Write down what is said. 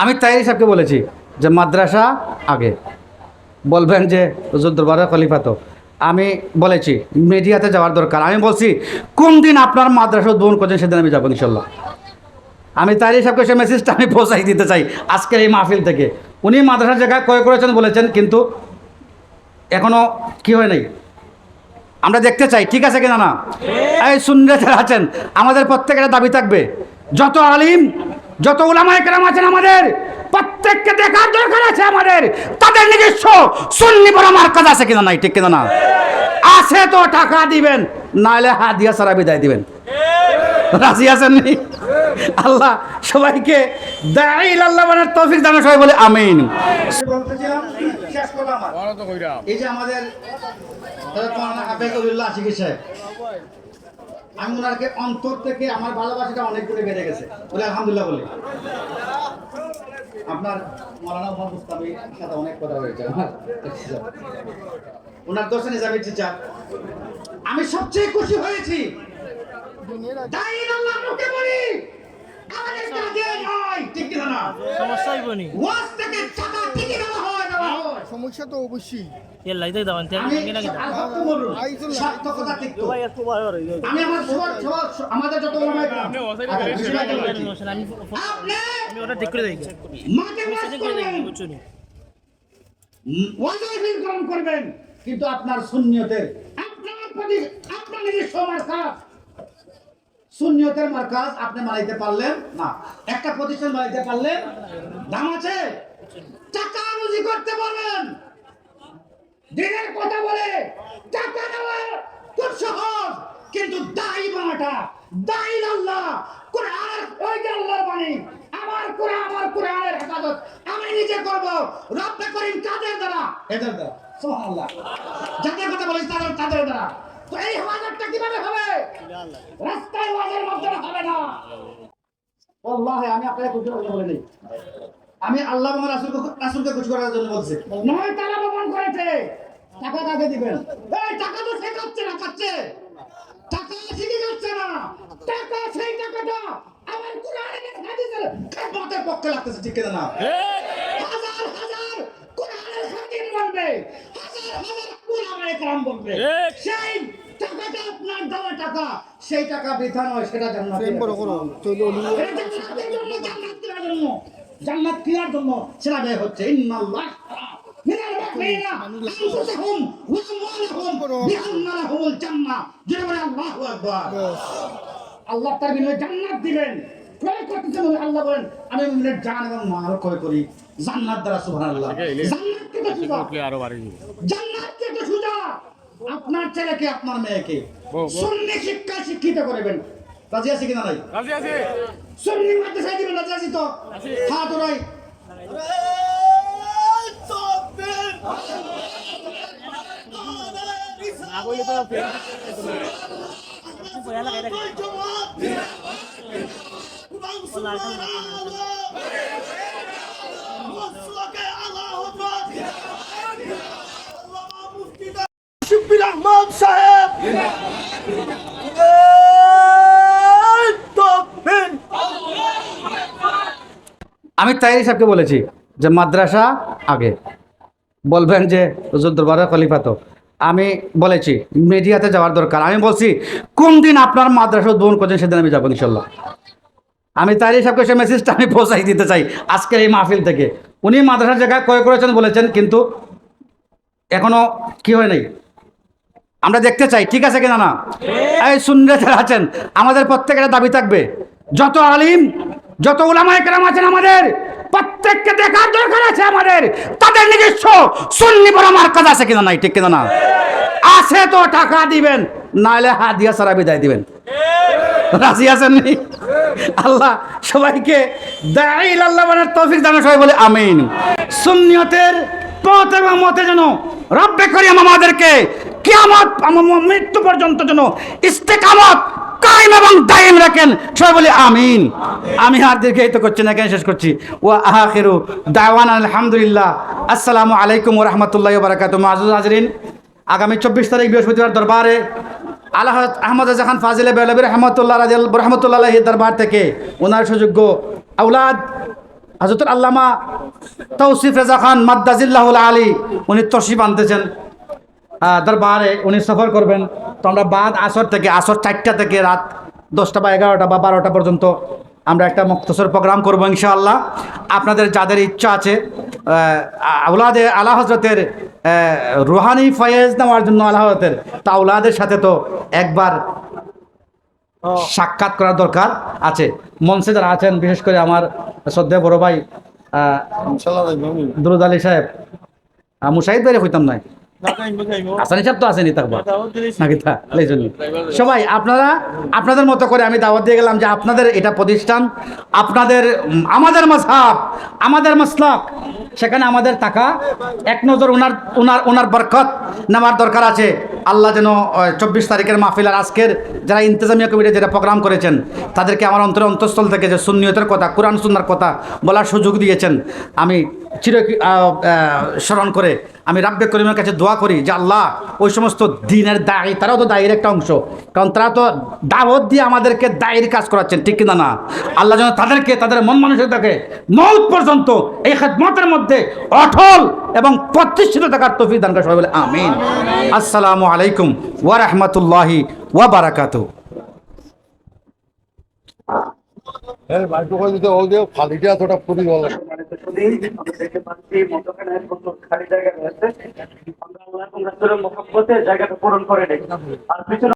আমি তাই সাহেবকে বলেছি যে মাদ্রাসা আগে। বলবেন যে হুজুর দরবারের খলিফা তো। আমি বলেছি মিডিয়াতে যাওয়ার দরকার। আমি বলছি কোন দিন আপনার মাদ্রাসা উদ্বোধন করছেন সেদিন আমি যাব ইনশাল্লাহ। আমি তাই সাহেবকে সে মেসেজটা আমি পৌঁছাই দিতে চাই আজকের এই মাহফিল থেকে। উনি মাদ্রাসার জায়গায় ক্রয় করেছেন বলেছেন কিন্তু এখনও কি হয় নাই? আমরা দেখতে চাই ঠিক আছে কিনা না? এই সুন্দর আছেন। আমাদের প্রত্যেকের দাবি থাকবে যত আলিম যত উলামায় কেরাম আছেন আমাদের, প্রত্যেককে দেখার দরকার আছে আমাদের। তাদের নিজস্ব সুন্নি বড় আমার কাজ আছে কিনা নাই, ঠিক কিনা না? আছে তো, টাকা দিবেন নাহলে হাত দিয়া সারা বিদায় দিবেন। রাজি আছেন নি? আল্লাহ সবাইকে দাঁড়িয়ে আল্লাহ বানার তৌফিক দানা সবাই বলে আমিন। এই যে আমাদের আবেগুল্লাহ আশিকি আমি ওনাকে অন্তর থেকে আমার ভালোবাসাটা অনেক গুণে বেড়ে গেছে। বলে আলহামদুলিল্লাহ বলি। আপনার মৌলানা মোহাম্মদ মুস্তাফির সাথে অনেক কথা হয়েছে। ওনার দর্শন হিসাবে টিচার আমি সবচেয়ে খুশি হয়েছি। আমাদের নয় ঠিক না? সমস্যাই বনি। ওয়াজ থেকে টাকা ঠিকই হয়। সমস্যা তো অবশ্যই। এর লাইতে দাও তেল আমি কিনা কিনা আর হক বলুন সার্থকতা তিক্ত ভাই একটু ভালো রে আমি আমার সবার সবার আমাদের যত ওলামায়ে কেরাম, আমি আমি ওটা ঠিক করে দেই মাকে ওয়াজ করবেন। বুঝছ গ্রহণ করবেন। কিন্তু আপনার সুন্নিয়তের আপনার প্রতি আপনার নিজস্ব মার্কাজ সুন্নিয়তের মার্কাজ আপনি মারাইতে পারলেন না। একটা প্রতিষ্ঠান মারাইতে পারলেন। দাম আছে? টাকা রুজি করতে পারবেন। দিনের কথা বলে টাকা নেওয়া খুব সহজ কিন্তু দায়ী বানাটা দায়ী আল্লাহ। কোরআন ওই যে আল্লাহর বাণী আমার কোরআন আমার কোরআনের হেফাজত আমি নিজে করব। রব্বে করিম কাদের দ্বারা? এদের দ্বারা। সুবহানাল্লাহ। যাদের কথা বলেছি তাদের তাদের দ্বারা। তো এই হেফাজতটা কীভাবে হবে? রাস্তায় ওয়াজের মাধ্যমে হবে না। আল্লাহ। আমি আপনাকে করতে বলে নেই আমি আল্লাহ এবং রাসূলকে রাসূলকে খুশি করার জন্য বলছি। নয় তারা করেছে। টাকা কাকে দিবেন? এই টাকা তো সে খাচ্ছে না খাচ্ছে। টাকা ঠিকই খাচ্ছে না? টাকা সেই টাকাটা আমার কোরআনের হাদিসের খেদমতের পক্ষে লাগতেছে ঠিক না? হাজার হাজার কোরআনের খাদিম বলবে। হাজার হাজার কোরআনের কালাম বলবে। সেই টাকাটা আপনার দেওয়া টাকা সেই টাকা বৃথা নয় সেটা জান্নাত প্রেম বড় করো। চলো এটা জান্নাতের জন্য জান্নাত জন্য। জান্নাত কেনার জন্য সেটা ব্যয় হচ্ছে। ইন্নাল্লাহ। আল্লাহু তার বিনিময়ে জান্নাত দিবেন। ক্রয় করতেছেন আল্লাহ বলেন আমি মুমিনের জান এবং মাল ক্রয় করি। জান্নাত দ্বারা সুবহানাল্লাহ। জান্নাত কে তো সুজা। জান্নাত কে তো সুজা। আপনার ছেলেকে আপনার মেয়েকে সুন্নি শিক্ষা শিক্ষিত করবেন রাজি আছে কিনা নাই? রাজি আছে। সুন্নি মাদ্রাসায় দিবেন রাজি আছি তো? হাত ওরাই তো পয়লা লাগাই রাখি শিবির আহমদ সাহেব। আমি তাই সাহেবকে বলেছি যে মাদ্রাসা আগে। বলবেন যে হুজুর দরবারের খলিফা তো। আমি বলেছি মিডিয়াতে যাওয়ার দরকার। আমি বলছি কোন দিন আপনার মাদ্রাসা উদ্বোধন করছেন সেদিন আমি যাব ইনশাল্লাহ। আমি তাই সাহেবকে সে মেসেজটা আমি পৌঁছাই দিতে চাই আজকের এই মাহফিল থেকে। উনি মাদ্রাসার জায়গায় ক্রয় করেছেন বলেছেন কিন্তু এখনও কি হয় নাই? আমরা দেখতে চাই ঠিক আছে কিনা না? এই যারা আছেন। আমাদের প্রত্যেকের দাবি থাকবে যত আলিম যত উলামায়ে কেরাম আছেন আমাদের, প্রত্যেককে দেখার দরকার আছে আমাদের। তাদের নিজস্ব সুন্নি বড় আমার কাজ আছে কিনা নাই, ঠিক কিনা না? আছে তো, টাকা দিবেন নাহলে হাত দিয়া সারা বিদায় দিবেন। রাজি আছেন নি? আল্লাহ সবাইকে দাঁড়িয়ে আল্লাহ বানার তৌফিক দানা সবাই বলে আমিন। সুন্নিয়তের পথ এবং মতে যেন রব্বে করিম আমাদেরকে কিয়ামত, আমার মৃত্যু পর্যন্ত যেন ইস্তেকামত কায়েম এবং দায়েম রাখেন। সবাই বলে, আমিন। আমি আর দীর্ঘায়িত করছি না, কেন শেষ করছি? ও আখিরু দাওয়ান, আলহামদুলিল্লাহ। আসসালামু আলাইকুম রাহমাতুল্লাহি বারাকাতুহু। আযিজ হাজরিন, আগামী চব্বিশ তারিখ বৃহস্পতিবার দরবারে আল্লাহ আহমদ রাজা খান ফাজিলে বেলবী রহমতুল্লাহ রাজ রহমতুল্লাহ দরবার থেকে ওনার সুযোগ্য আউলাদ হাজরতুল আল্লামা তৌসিফ রেজা খান মাদ্দাজিল্লাহুল আলী, উনি তসিফ আনতেছেন। দরবারে উনি সফর করবেন। তো আমরা বাদ আসর থেকে আসর চারটা থেকে রাত দশটা বা এগারোটা বা বারোটা পর্যন্ত আমরা একটা মুক্তসর প্রোগ্রাম করব ইনশাআল্লাহ। আপনাদের যাদের ইচ্ছা আছে আউলাদে আলা হজরতের রুহানি ফয়েজ নেওয়ার জন্য আলা হজরতের তা আউলাদের সাথে তো একবার সাক্ষাৎ করার দরকার আছে। মঞ্চে যারা আছেন বিশেষ করে আমার শ্রদ্ধেয় বড় ভাই দুরুদ আলী সাহেব। আহ, মুশাহিদ বাইরে হইতাম নাই? না যাইবো যাইবো আসানি সাহেব তো আসেনি থাকবা নাকি তা? সবাই আপনারা আপনাদের মতো করে আমি দাওয়াত দিয়ে গেলাম যে আপনাদের এটা প্রতিষ্ঠান আপনাদের আমাদের মজহাব আমাদের মসলক সেখানে আমাদের টাকা এক নজর ওনার ওনার ওনার বরকত নেওয়ার দরকার আছে। আল্লাহ যেন চব্বিশ তারিখের মাহফিল আর আজকের যারা ইন্তজামিয়া কমিটি যেটা প্রোগ্রাম করেছেন তাদেরকে আমার অন্তরে অন্তঃস্থল থেকে যে সুন্নিয়তের কথা কোরআন সুন্নার কথা বলার সুযোগ দিয়েছেন। আমি চির স্মরণ করে আমি রাব্বে করিমের কাছে দোয়া করি যে আল্লাহ ওই সমস্ত দিনের দায়ী তারাও তো দায়ের একটা অংশ। কারণ তারা তো দাওয়াত দিয়ে আমাদেরকে দায়ের কাজ করাচ্ছেন ঠিক কিনা না? আল্লাহ যেন তাদেরকে তাদের মন মানসিকতাকে মৌত পর্যন্ত এই খেদমতের মধ্যে অটল এবং প্রতিষ্ঠিত থাকার তফিক দান করে সবাই বলে আমিন। আসসালামু আলাইকুম ওয়া রাহমাতুল্লাহি ওয়া বারাকাতু হ্যাঁ করে দিতে ফালিটা এতটা পুরি বলা জায়গাটা পূরণ করে নেই। আর পিছনে